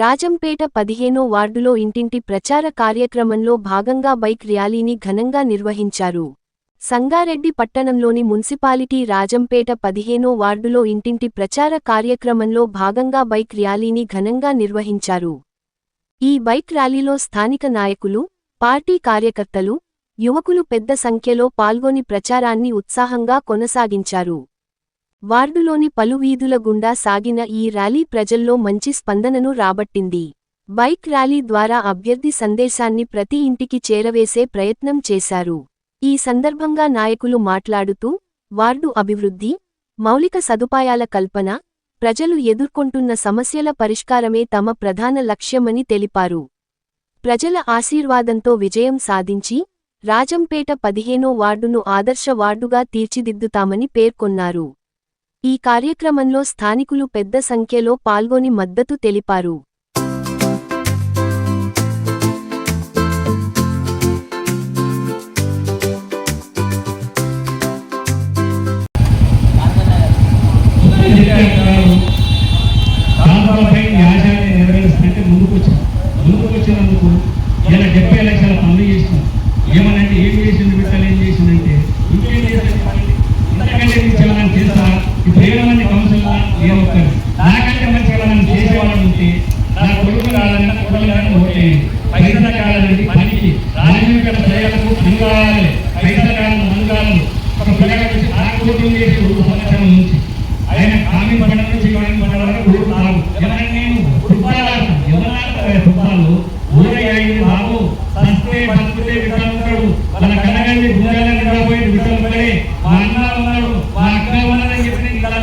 రాజంపేట పదిహేనో వార్డులో ఇంటింటి ప్రచార కార్యక్రమంలో భాగంగా బైక్ ర్యాలీని ఘనంగా నిర్వహించారు. సంగారెడ్డి పట్టణంలోని మున్సిపాలిటీ రాజంపేట పదిహేనో వార్డులో ఇంటింటి ప్రచార కార్యక్రమంలో భాగంగా బైక్ ర్యాలీని ఘనంగా నిర్వహించారు. ఈ బైక్ ర్యాలీలో స్థానిక నాయకులు పార్టీ కార్యకర్తలు యువకులు పెద్ద సంఖ్యలో పాల్గొని ప్రచారాన్ని ఉత్సాహంగా కొనసాగించారు. వార్డులోని పలు వీధుల గుండా సాగిన ఈ ర్యాలీ ప్రజల్లో మంచి స్పందనను రాబట్టింది. బైక్ ర్యాలీ ద్వారా అభ్యర్థి సందేశాన్ని ప్రతి ఇంటికి చేరవేసే ప్రయత్నం చేశారు. ఈ సందర్భంగా నాయకులు మాట్లాడుతూ వార్డు అభివృద్ధి మౌలిక సదుపాయాల కల్పన ప్రజలు ఎదుర్కొంటున్న సమస్యల పరిష్కారమే తమ ప్రధాన లక్ష్యమని తెలిపారు. ప్రజల ఆశీర్వాదంతో విజయం సాధించి రాజంపేట పదిహేనో వార్డును ఆదర్శ వార్డుగా తీర్చిదిద్దుతామని పేర్కొన్నారు. ఈ కార్యక్రమంలో స్థానికులు పెద్ద సంఖ్యలో పాల్గొని మద్దతు తెలిపారు. చెప్తాను నాకంటే మంచి ఏమైనా చేసేవాళ్ళు ఉంటే నా కొడుకు కావాలన్నా కొడుకులను ఓటే పైసల పైసలు కావాలండి పనికి రాజకీయ ప్రజలకు పని పైసల కాలం కావాలి ఒక పిల్లగాడు వచ్చి నాకు చేసి ఒక సంవత్సరం నుంచి. ఆయన కామి పండుగ నుంచి కామి పండుగ వరకు ఊరు రావు ఎవరైనా నేను రూపాయలు ఎవరైనా రూపాయలు ఊరయ్యాయి ఫుట్బాల్ ఊరే అయింది బాబు. సస్తే బతుకుతే వికలంతాడు వాళ్ళ కనగండి గుండెల నిలబోయి వికలంపడే మా అన్న ఉన్నాడు మా అక్క ఉన్నదని చెప్పి నేను కళ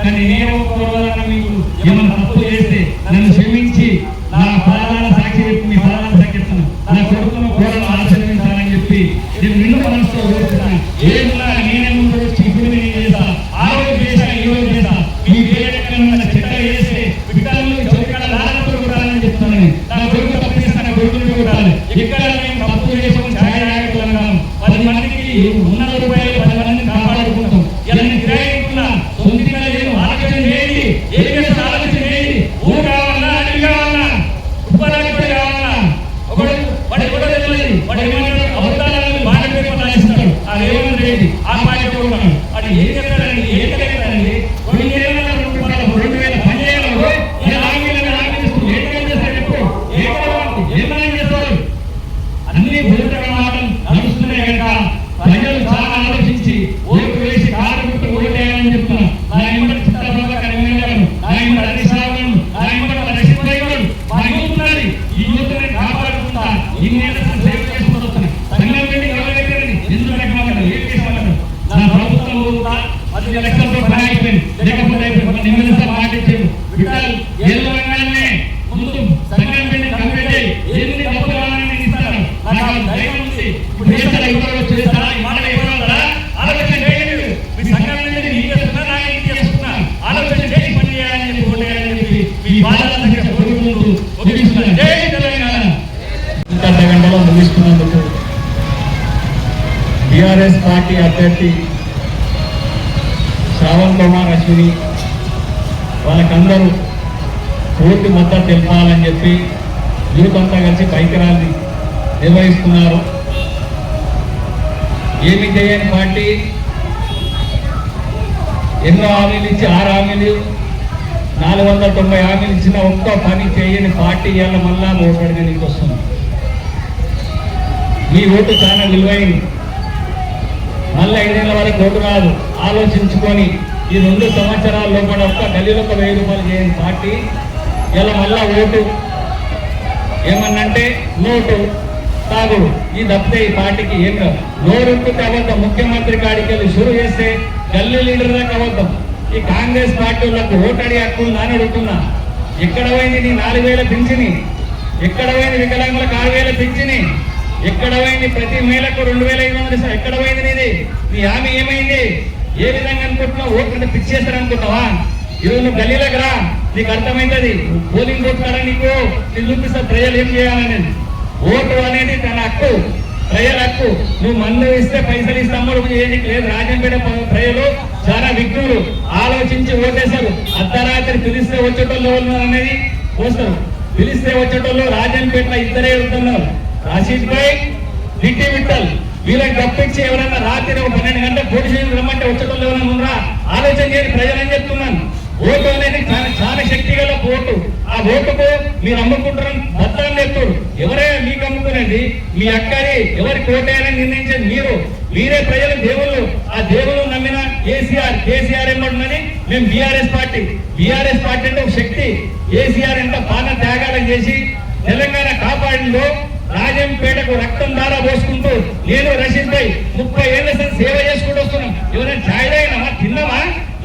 పోయింది కానీ నేను కోరవాలన్న మీకు ఏమైనా తప్పు చేస్తే నన్ను క్షమించి నా ఫలాల సాక్షి చెప్పి మీ ఫలాల సాక్షిస్తాను నా కొడుకును కోరలు ఆశీర్వదించాలని చెప్పి నేను నిండు మనసుతో కోరుతున్నాను ఏమున్నా నేనే ముందు వచ్చి ఇప్పుడు నేను చేస్తా ఆ రోజు చేసా ఈ రోజు చేసా మీ పేరెక్కడ చెట్ట చేస్తే వికటాలను చౌకడ లాలతో కొట్టాలని చెప్తున్నాను నా కొడుకు తప్పు చేస్తే నా కొడుకుని కొట్టాలి ఇక్కడ మేము తప్పు చేసాము ఛాయ రాయగలం పది మందికి ఉన్న రూపాయలు పది మందిని కాపాడుకుంటాం ఇలా నేను కిరాయికున్నా సొంతంగా లేదు ఆలోచన చేయండి ఏం చేస్తారు ఆలోచన చేయండి ఊరు కావాలన్నా అడవి కావాలన్నా ఉపాధి కూడా కావాలన్నా ఒకడు వాడు ఎవడో తెలియదు వాడు ఏమంటాడు అబద్ధాలను బాగా పేపర్ రాసిస్తాడు ఆ రేవంత్ రెడ్డి ఆ పార్టీ ఉన్నాడు వాడు ఏం చెప్తాడండి ఏం చెప్తాడండి రెండు వేల రూపాయలు రెండు వేల పదిహేను అన్ని భూతక నడుస్తున్నాయి కనుక ప్రజలు చాలా ఆలోచించి ఓటు వేసి కారు ఓటేయాలని నా నా నా మా యూత్ ఈ కాపాడుకుంటా సేవ చేసుకుంటూ వస్తున్నాయి సంఘం వెళ్ళి ఎవరైతే ఎందుకు రకమాటారు ఏం చేసేవాళ్ళు నా ప్రభుత్వం ఉందా పది లక్షలతో పని అయిపోయింది లేకపోతే అయిపోయింది నిమ్మల్ని మాటించారు విఠల్ ఏళ్ళు అనగానే ముందు సంఘం వెళ్ళి కంప్లీట్ అయ్యి ఎన్ని డబ్బులు కావాలని నేను ఇస్తాను నాకు ఆ ధైర్యం ఉంది ఇప్పుడు చేస్తారా ఇవ్వరు చేస్తారా ఈ మాట ఇవ్వరా ఆలోచన చేయండి మీ సంఘం వెళ్ళి నేను చేస్తున్నా నా ఇంటి చేస్తున్నా ఆలోచన చేసి పని చేయాలని చెప్పి ఓటేయాలని చెప్పి మీ బాధల దగ్గర కోరుకుంటూ ముగిస్తున్నాను జై తెలంగాణ ఇంకా అర్ధ గంటలో ముగిస్తున్నందుకు టిఆర్ఎస్ పార్టీ అభ్యర్థి శ్రావణ్ కుమార్ అశ్విని వాళ్ళకందరూ పూర్తి మద్దతు తెలపాలని చెప్పి యూత్ అంతా కలిసి బైక్ నిర్వహిస్తున్నారు. ఏమి చేయని పార్టీ ఎన్నో హామీలు ఇచ్చి ఆరు హామీలు నాలుగు వందల తొంభై హామీలు ఇచ్చిన ఒక్క పని చేయని పార్టీ ఇవాళ మళ్ళా ఓటాడుగా నీకు వస్తుంది. మీ ఓటు చాలా విలువైంది మళ్ళీ ఐదేళ్ళ వరకు ఓటు రాదు. ఆలోచించుకొని ఈ రెండు సంవత్సరాల లోపల ఒక్క గల్లీలకు వెయ్యి రూపాయలు చేయని పార్టీ. ఇలా మళ్ళా ఓటు ఏమన్నంటే నోటు తాగుడు ఈ తప్పితే ఈ పార్టీకి ఏం కాదు. నోరుంటే అబద్ధం ముఖ్యమంత్రి కాడికి వెళ్ళి షురు చేస్తే గల్లీ లీడర్ దాకా ఈ కాంగ్రెస్ పార్టీ వాళ్ళకు ఓటడి హక్కు ఉందా అని అడుగుతున్నా. ఎక్కడ పోయింది నీ నాలుగు వేల పింఛని? ఎక్కడ పోయింది వికలాంగులకు ఆరు వేల పింఛని? ఎక్కడ పోయింది? ప్రతి మేలకు రెండు వేల ఐదు వందలు ఇస్తా- ఎక్కడ పోయింది నీది? నీ హామీ ఏమైంది? ఏ విధంగా అనుకుంటున్నావు? ఓట్లు పిచ్చేస్తారు అనుకుంటావా ఈరోజు నువ్వు గల్లీలకు రా. నీకు అర్థమైంది పోలింగ్ బూత్ కాడ నీకు? నేను చూపిస్తా ప్రజలు ఏం చేయాలనేది. ఓటు అనేది తన హక్కు. ప్రజల హక్కు. నువ్వు మందు ఇస్తే పైసలు ఇస్తే ఏది చేయడానికి లేదు. రాజంపేట ప్రజలు చాలా విఘ్నులు. ఆలోచించి ఓటేశారు. అర్ధరాత్రి పిలిస్తే వచ్చేటోళ్ళు ఎవరు అనేది పోస్తారు. పిలిస్తే వచ్చేటోళ్ళు రాజంపేట ఇద్దరే వెళ్తున్నారు ఆశీష్ భాయ్ లిట్టి విట్టల్ వీళ్ళకి తప్పించి ఎవరైనా రాత్రి ఒక పన్నెండు గంటల పోలీసు రమ్మంటే వచ్చేటోళ్ళు ఎవరైనా ఉన్నారా? ఆలోచన చేయని ప్రజలని చెప్తున్నాను. ఓటు అనేది చాలా చాలా శక్తి గల ఓటు. ఆ ఓటుకు మీరు అమ్ముకుంటారని మొత్తాన్ని చెప్తారు ఎవరైనా మీకు అమ్ముకునేది? మీ అక్కని ఎవరి కోటేయాలని నిర్ణయించేది మీరు. మీరే ప్రజల దేవుళ్ళు. ఆ దేవుళ్ళు నమ్మిన కేసీఆర్ కేసీఆర్ ఏమంటుందని మేము బీఆర్ఎస్ పార్టీ. బీఆర్ఎస్ పార్టీ అంటే ఒక శక్తి. కేసీఆర్ ఎంత పాన త్యాగాలను చేసి తెలంగాణ కాపాడిందో రాజంపేటకు రక్తం దారా పోసుకుంటూ నేను రషీద్ భాయ్ ముప్పై ఏళ్ళ సార్ సేవ చేసుకుంటూ వస్తున్నాం. ఎవరైనా ఛాయ్ తాగినామా తిన్నామా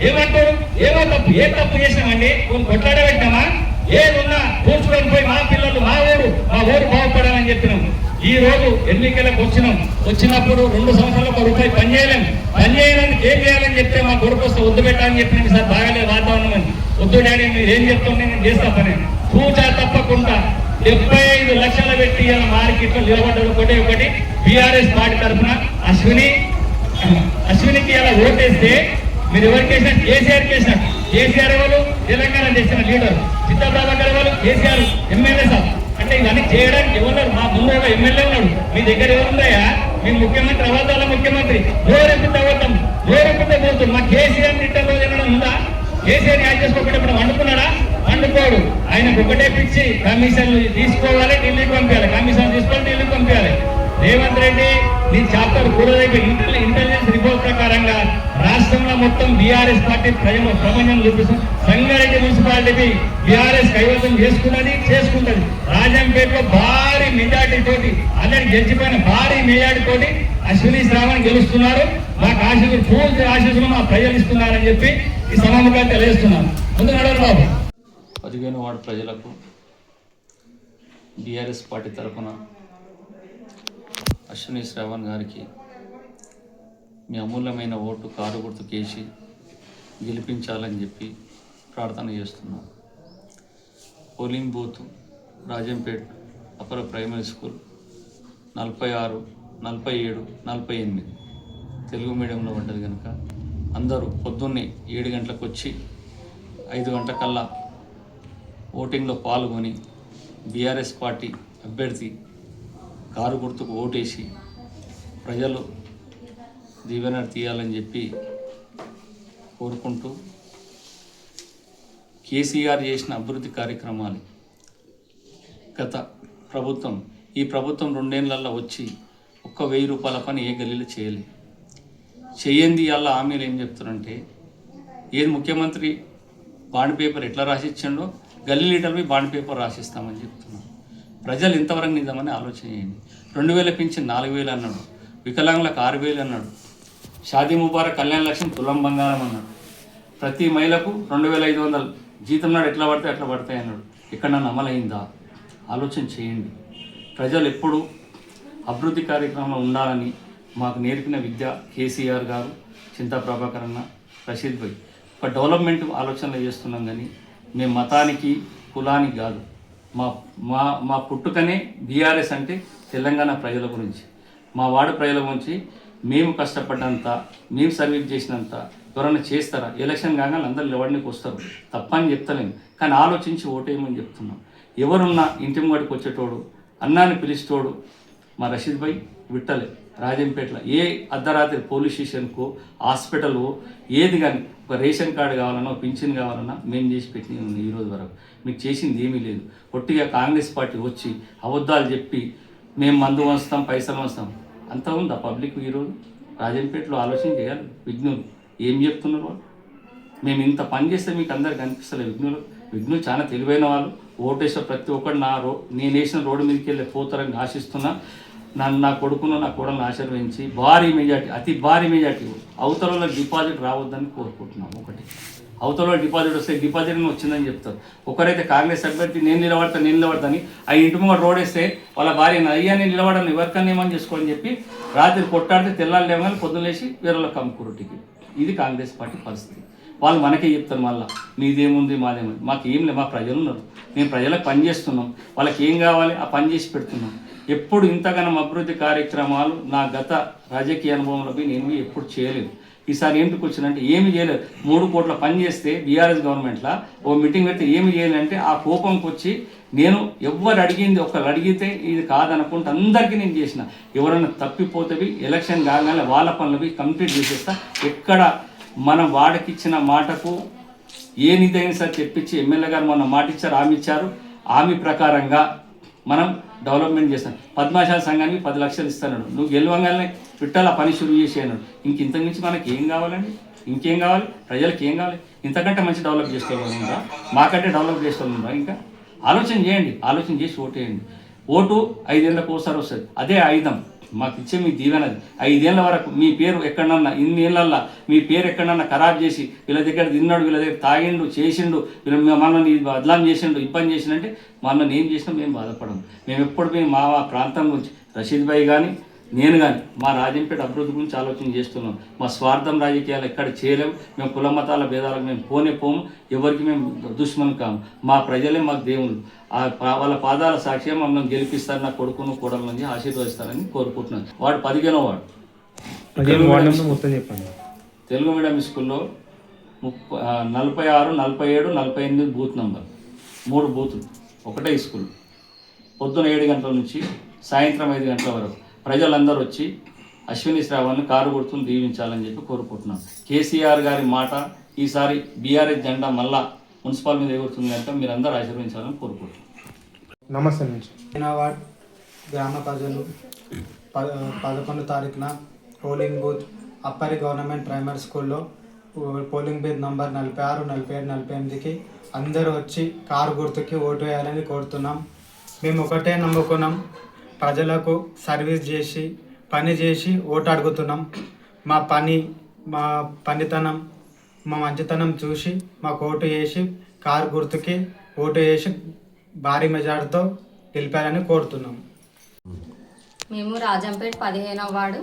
ఏమంటారు? ఏమో తప్పు ఏ తప్పు చేసినామండి? కొన్ని కొట్లాడబెట్టామా ఏదున్నా కూర్చుకొని పోయి మా పిల్లలు మా ఊరు మా ఊరు బాగుపడాలని చెప్పినాం. ఈ రోజు ఎన్నికలకు వచ్చినాం. వచ్చినప్పుడు రెండు సంవత్సరాలు ఒక రూపాయి పని చేయలేం. పని చేయడానికి ఏం చేయాలని చెప్తే మా కొడుకు వస్తే వద్దు పెట్టాలని చెప్పిన. సార్ బాగాలేదు వాతావరణం అని. వద్దు డాడీ మీరు ఏం చెప్తుంటే నేను చేస్తా పని. పూజ తప్పకుండా డెబ్బై ఐదు లక్షల పెట్టి ఇలా మార్కెట్లో నిలబడ్డాడు ఒకటి ఒకటి బీఆర్ఎస్ పార్టీ తరఫున అశ్విని అశ్వినికి ఇలా ఓటేస్తే మీరు ఎవరికి వేసినట్టు కేసీఆర్ చేసినట్టు కేసీఆర్ వాళ్ళు తెలంగాణ చేసిన లీడర్. చిత్తప్రభాకర్ వాళ్ళు కేసీఆర్ ఎమ్మెల్యే సార్. అంటే ఇవన్నీ చేయడానికి ఎవరు మా ముందు ఎమ్మెల్యే ఉన్నాడు. మీ దగ్గర ఎవరున్నాయా మీ ముఖ్యమంత్రి అబద్ధాల ముఖ్యమంత్రి. నోరెప్పితే అబద్ధం నోరెప్పితే పోతుంది. మా కేసీఆర్ తిట్టలో తినడం ఉందా? కేసీఆర్ యాడ్ చేసుకోకుండా ఇప్పుడు వండుకున్నాడా? వండుకోడు ఆయనకు ఒకటే పిచ్చి కమిషన్లు తీసుకోవాలి ఢిల్లీకి పంపించాలి. కమిషన్ తీసుకొని ఢిల్లీకి పంపించాలి. రేవంత్ రెడ్డి నీ చాప్టర్ పూర్వదైపు ఇంటెలిజెన్స్ రిపోర్ట్ ప్రకారంగా రాష్ట్రంలో మొత్తం బీఆర్ఎస్ పార్టీ ప్రజలు ప్రపంచం చూపిస్తుంది. సంగారెడ్డి మున్సిపాలిటీ బీఆర్ఎస్ కైవసం చేసుకున్నది చేసుకుంటది. రాజంపేటలో భారీ మెజార్టీ తోటి అందరికి గెలిచిపోయిన భారీ మెజార్టీ తోటి అశ్విని శ్రావణ్ గెలుస్తున్నారు మాకు ఆశీస్సులు పూర్తి ఆశీస్సులు మా ప్రజలు ఇస్తున్నారని చెప్పి ఈ సమాముగా తెలియజేస్తున్నాను. ముందు నడవరు బాబు. పదిహేను వార్డు ప్రజలకు బీఆర్ఎస్ పార్టీ తరఫున అశ్విని శ్రావణ్ గారికి మీ అమూల్యమైన ఓటు కారు గుర్తుకేసి గెలిపించాలని చెప్పి ప్రార్థన చేస్తున్నాం. పోలింగ్ బూత్ రాజంపేట్ అపర ప్రైమరీ స్కూల్ నలభై ఆరు నలభై ఏడు నలభై ఎనిమిది. తెలుగు మీడియంలో ఉంటుంది కనుక అందరూ పొద్దున్నే ఏడు గంటలకు వచ్చి ఐదు గంటకల్లా ఓటింగ్లో పాల్గొని బీఆర్ఎస్ పార్టీ అభ్యర్థి కారు గుర్తుకు ఓటేసి ప్రజలు దీవెన తీయాలని చెప్పి కోరుకుంటూ కేసీఆర్ చేసిన అభివృద్ధి కార్యక్రమాలు గత ప్రభుత్వం ఈ ప్రభుత్వం రెండేళ్ళలో వచ్చి ఒక్క వెయ్యి రూపాయల పని ఏ గల్లీలో చేయలే. చేయంది అలా హామీలు ఏం చెప్తున్నారంటే ఏది ముఖ్యమంత్రి బాండ్ పేపర్ ఎట్లా రాసిచ్చిండో గల్లీ లీటర్పై బాండ్ పేపర్ రాసిస్తామని చెప్తున్నాం. ప్రజలు ఇంతవరకు నిజమని ఆలోచన చేయండి. రెండు వేల పెంచి నాలుగు వేలు అన్నాడు. వికలాంగులకు ఆరు వేలు అన్నాడు. షాదీ ముబారక్ కళ్యాణ లక్ష్యం తులం బంగారం అన్నాడు. ప్రతి మహిళకు రెండు వేల ఐదు వందలు. జీతం నాడు ఎట్లా పడితే అట్లా పడతాయి అన్నాడు. ఎక్కడన్నా అమలైందా? ఆలోచన చేయండి. ప్రజలు ఎప్పుడు అభివృద్ధి కార్యక్రమంలో ఉండాలని మాకు నేర్పిన విద్య కేసీఆర్ గారు చింతా ప్రభాకర్ అన్న రషీద్ భాయ్ ఒక డెవలప్మెంట్ ఆలోచనలు చేస్తున్నాం కానీ మేము మతానికి కులానికి కాదు. మా మా మా పుట్టుకనే బీఆర్ఎస్ అంటే తెలంగాణ ప్రజల గురించి. మా వాడ ప్రజల గురించి మేము కష్టపడ్డంత మేము సర్వీస్ చేసినంత ఎవరైనా చేస్తారా? ఎలక్షన్ కాగానే అందరు ఎవరినికి వస్తారు. తప్పని చెప్తలేము కానీ ఆలోచించి ఓటేయమని చెప్తున్నాం. ఎవరున్నా ఇంటి ముంగడికి వచ్చేటోడు అన్నాన్ని పిలిచేటోడు మా రషీద్ భాయ్ విట్టలే. రాజంపేటలో ఏ అర్ధరాత్రి పోలీస్ స్టేషన్కు హాస్పిటల్ ఏది కానీ ఒక రేషన్ కార్డు కావాలన్నా పింఛన్ కావాలన్నా మేము చేసి పెట్టిన ఈరోజు వరకు. మీకు చేసింది ఏమీ లేదు. ఒట్టిగా కాంగ్రెస్ పార్టీ వచ్చి అబద్ధాలు చెప్పి మేము మందు వంచుతాం పైసలు వంచుతాం అంత ఉందా పబ్లిక్ ఈరోజు రాజంపేటలో ఆలోచన చేయాలి. విఘ్నులు ఏం చెప్తున్నారు వాళ్ళు? మేము ఇంత పని చేస్తే మీకు అందరికి కనిపిస్తలేదు విఘ్నులు. విఘ్నులు చాలా తెలివైన వాళ్ళు. ఓటేసిన ప్రతి ఒక్కరు నా రో నేను వేసిన రోడ్డు మీదకి వెళ్ళి పోతారని ఆశిస్తున్నా. నన్ను నా కొడుకును నా కోడలను ఆశీర్వించి భారీ మెజార్టీ అతి భారీ మెజార్టీ అవతలలో డిపాజిట్ రావద్దని కోరుకుంటున్నాం ఒకటి. అవతలలో డిపాజిట్ వస్తే డిపాజిట్ వచ్చిందని చెప్తారు. ఒకరైతే కాంగ్రెస్ అభ్యర్థి నేను నిలబడతా నేను నిలబడతాని ఆ ఇంటి ముంగడు రోడ్ వేస్తే వాళ్ళ భార్య అయ్యా నేను నిలబడను ఎవరికన్నా ఏమని చేసుకోని చెప్పి రాత్రి కొట్టాడితే తెల్లాలి లేవని పొద్దులేసి లేచి వేరే కమ్ముకురుటికి ఇది కాంగ్రెస్ పార్టీ పరిస్థితి. వాళ్ళు మనకే చెప్తారు మళ్ళీ మీదేముంది మాదేముంది. మాకు ఏం లేదు మా ప్రజలు ఉన్నారు. మేము ప్రజలకు పని చేస్తున్నాం. వాళ్ళకి ఏం కావాలి ఆ పని చేసి పెడుతున్నాం. ఎప్పుడు ఇంతగానం అభివృద్ధి కార్యక్రమాలు నా గత రాజకీయ అనుభవంలో నేను ఎప్పుడు చేయలేదు. ఈసారి ఎందుకు వచ్చిందంటే ఏమి చేయలేదు. మూడు కోట్ల పని చేస్తే బీఆర్ఎస్ గవర్నమెంట్లో ఓ మీటింగ్ పెడితే ఏమి చేయాలంటే ఆ కోపంకి వచ్చి నేను ఎవరు అడిగింది ఒకరు అడిగితే ఇది కాదనుకుంటే అందరికీ నేను చేసిన. ఎవరైనా తప్పిపోతేవి ఎలక్షన్ కాగానే వాళ్ళ పనులవి కంప్లీట్ చేసేస్తా. ఎక్కడ మనం వాడకిచ్చిన మాటకు ఏ నిధైనా సరే తెప్పించి ఎమ్మెల్యే గారు మొన్న మాట ఇచ్చారు హామీ ఇచ్చారు. హామీ ప్రకారంగా మనం డెవలప్మెంట్ చేస్తాం. పద్మాశాల సంఘానికి పది లక్షలు ఇస్తాను నువ్వు గెలవంగానే పిట్టాల పని షురు చేసి అన్నాడు. ఇంక ఇంతకు మించి మనకి ఏం కావాలండి? ఇంకేం కావాలి? ప్రజలకు ఏం కావాలి? ఇంతకంటే మంచి డెవలప్ చేసుకోవాలందా మాకంటే డెవలప్ చేసుకోవాలందా ఇంకా? ఆలోచన చేయండి. ఆలోచన చేసి ఓటు వేయండి. ఓటు ఐదేళ్ళకు ఒకసారి వస్తుంది. అదే ఆయుధం. మాకు ఇచ్చే మీ దీవెనది ఐదేళ్ళ వరకు మీ పేరు ఎక్కడన్నా ఇన్ని ఏళ్ళల్లో మీ పేరు ఎక్కడన్నా ఖరాబ్ చేసి వీళ్ళ దగ్గర తిన్నాడు వీళ్ళ దగ్గర తాగిండు చేసిండు వీళ్ళ మనల్ని బదలాం చేసిండు ఇబ్బంది చేసిండంటే మనల్ని ఏం చేసినా మేము బాధపడము. మేము ఎప్పుడు మేము మా ప్రాంతం నుంచి రషీద్ భాయ్ కానీ నేను కానీ మా రాజంపేట అభివృద్ధి గురించి ఆలోచన చేస్తున్నాం. మా స్వార్థం రాజకీయాలు ఎక్కడ చేయలేము మేము కుల మతాల భేదాలకు మేము పోనే పోము. ఎవరికి మేము దుష్మన్ కాము. మా ప్రజలే మాకు దేవుళ్ళు. వాళ్ళ పాదాల సాక్ష్యం మమ్మల్ని గెలిపిస్తారు. నా కొడుకును కోడల నుంచి ఆశీర్వదిస్తారని కోరుకుంటున్నాను. వాడు పదిహేనో వాడు. తెలుగు మీడియం స్కూల్లో ముప్పై నలభై ఆరు నలభై ఏడు నలభై ఎనిమిది బూత్ నంబర్. మూడు బూతులు. ఒకటే స్కూల్. పొద్దున ఏడు గంటల నుంచి సాయంత్రం ఐదు గంటల వరకు. ప్రజలందరూ వచ్చి అశ్విని శ్రావణ్ని కారు గుర్తును దీవించాలని చెప్పి కోరుకుంటున్నాం. కేసీఆర్ గారి మాట ఈసారి బీఆర్ఎస్ జెండా మళ్ళా మున్సిపల్ మీద ఎగురుతుంది కనుక మీరందరూ ఆశీర్వదించాలని కోరుకుంటున్నాం. నమస్తే నుంచి. హైదరాబాద్ గ్రామ ప్రజలు ప పదకొండు తారీఖున పోలింగ్ బూత్ అప్పరి గవర్నమెంట్ ప్రైమరీ స్కూల్లో పోలింగ్ బూత్ నంబర్ నలభై ఆరు నలభై ఏడు నలభై ఎనిమిదికి అందరూ వచ్చి కారు గుర్తుకి ఓటు వేయాలని కోరుతున్నాం. మేము ఒకటే నమ్ముకున్నాం. ప్రజలకు సర్వీస్ చేసి పని చేసి ఓటు అడుగుతున్నాం మా పని మా పనితనం మా మంచితనం చూసి మాకు ఓటు వేసి కారు గుర్తుకి ఓటు వేసి భారీ మెజార్టీతో గెలిపారని కోరుతున్నాం. మేము రాజంపేట పదిహేనవ వార్డు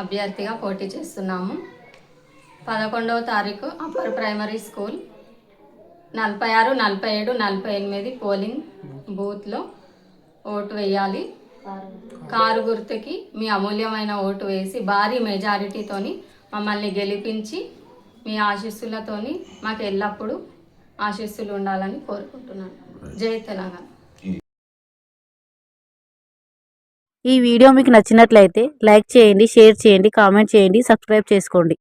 అభ్యర్థిగా పోటీ చేస్తున్నాము. పదకొండవ తారీఖు అప్పర్ ప్రైమరీ స్కూల్ నలభై ఆరు నలభై ఏడు నలభై ఎనిమిది పోలింగ్ బూత్లో ఓటు వేయాలి. కారు గుర్తుకి మీ అమూల్యమైన ఓటు వేసి భారీ మెజారిటీతోని మమ్మల్ని గెలిపించి మీ ఆశీస్సులతోని మాకు ఎల్లప్పుడూ ఆశీస్సులు ఉండాలని కోరుకుంటున్నాను. జై తెలంగాణ. ఈ వీడియో మీకు నచ్చినట్లయితే లైక్ చేయండి షేర్ చేయండి కామెంట్ చేయండి సబ్స్క్రైబ్ చేసుకోండి.